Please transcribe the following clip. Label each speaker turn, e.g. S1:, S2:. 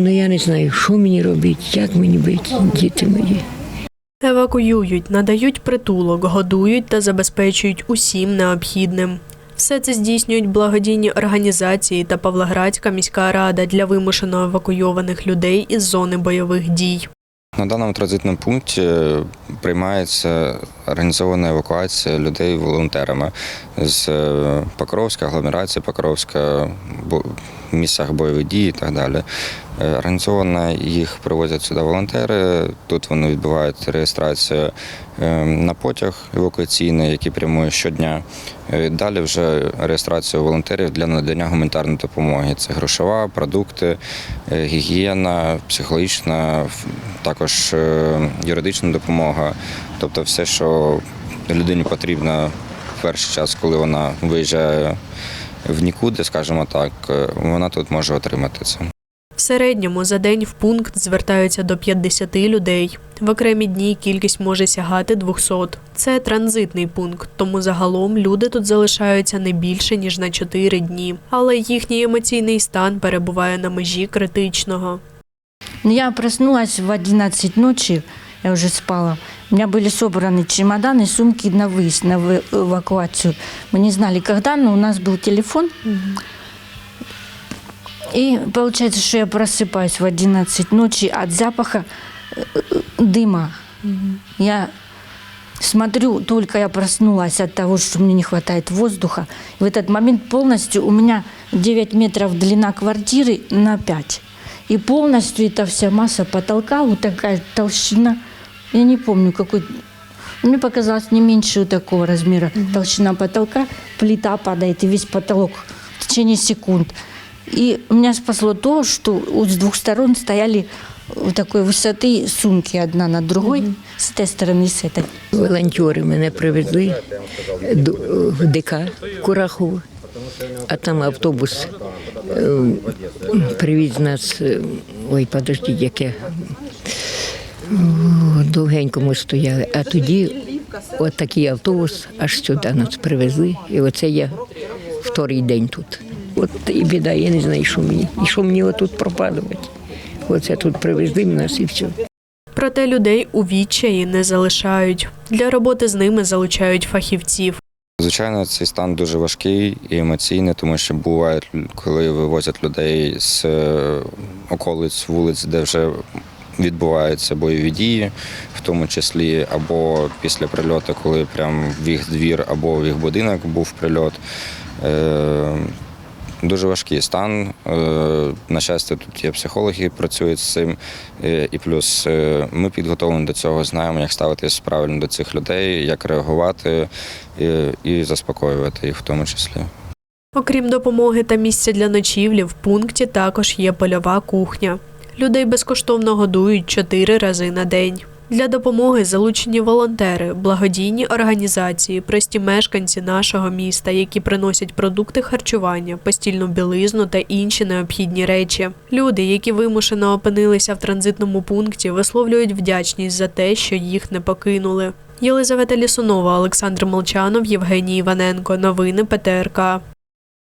S1: Ну я не знаю, що мені робити, як мені бути, діти мої.
S2: Евакуюють, надають притулок, годують та забезпечують усім необхідним. Все це здійснюють благодійні організації та Павлоградська міська рада для вимушено евакуйованих людей із зони бойових дій.
S3: На даному транзитному пункті приймається організована евакуація людей волонтерами з е, Покровська, агломерації Покровська, в місцях бойових дій і так далі. Е, Організовано їх привозять сюди волонтери. Тут вони відбувають реєстрацію е, на потяг евакуаційний, який прямує щодня. Е, Далі вже реєстрацію волонтерів для надання гуманітарної допомоги. Це грошова, продукти, гігієна, психологічна, також юридична допомога. Тобто все, що людині потрібно в перший час, коли вона виїжджає в нікуди, скажімо так, вона тут може отримати це.
S2: В середньому за день в пункт звертаються до 50 людей. В окремі дні кількість може сягати 200. Це транзитний пункт, тому загалом люди тут залишаються не більше ніж на 4 дні. Але їхній емоційний стан перебуває на межі критичного.
S4: Ну, Я проснулась в 11 ночи, я уже спала. У меня были собраны чемоданы, сумки на выезд, на эва- эвакуацию. Мы не знали, когда, но у нас был телефон. И получается, что я просыпаюсь в 11 ночи от запаха э, э, дыма. Я смотрю, только я проснулась от того, что мне не хватает воздуха. В этот момент полностью у меня 9 метров длина квартиры на 5. И полностью эта вся масса потолка, вот такая толщина, я не помню, какой, мне показалось не меньше такого размера толщина потолка, плита падает, и весь потолок в течение секунд. И меня спасло то, что вот с двух сторон стояли вот такой высоты сумки одна над другой, с этой стороны, и с этой.
S1: Волонтери мене привезли до в ДК Курахово, а там автобус е, привіз нас. е, Ой, подождіть, яке. О, Довгенько ми стояли. А тоді от такий автобус аж сюди нас привезли. І оце я вторий день тут. От і біда, я не знаю, що мені. І що мені отут пропадувати. Оце тут привезли нас і все.
S2: Проте людей у відчаї не залишають. Для роботи з ними залучають фахівців.
S3: Звичайно, цей стан дуже важкий і емоційний, тому що буває, коли вивозять людей з е, околиць вулиць, де вже відбуваються бойові дії, в тому числі або після прильоту, коли прям в їх двір або в їх будинок був прильот. Дуже важкий стан. Е, На щастя, тут є психологи, працюють з цим. Е, І плюс е, ми підготовлені до цього, знаємо, як ставитись правильно до цих людей, як реагувати і заспокоювати їх в тому числі.
S2: Окрім допомоги та місця для ночівлі, в пункті також є польова кухня. Людей безкоштовно годують чотири рази на день. Для допомоги залучені волонтери, благодійні організації, прості мешканці нашого міста, які приносять продукти харчування, постільну білизну та інші необхідні речі. Люди, які вимушено опинилися в транзитному пункті, висловлюють вдячність за те, що їх не покинули. Єлизавета Лісунова, Олександр Молчанов, Євгеній Іваненко. Новини ПТРК.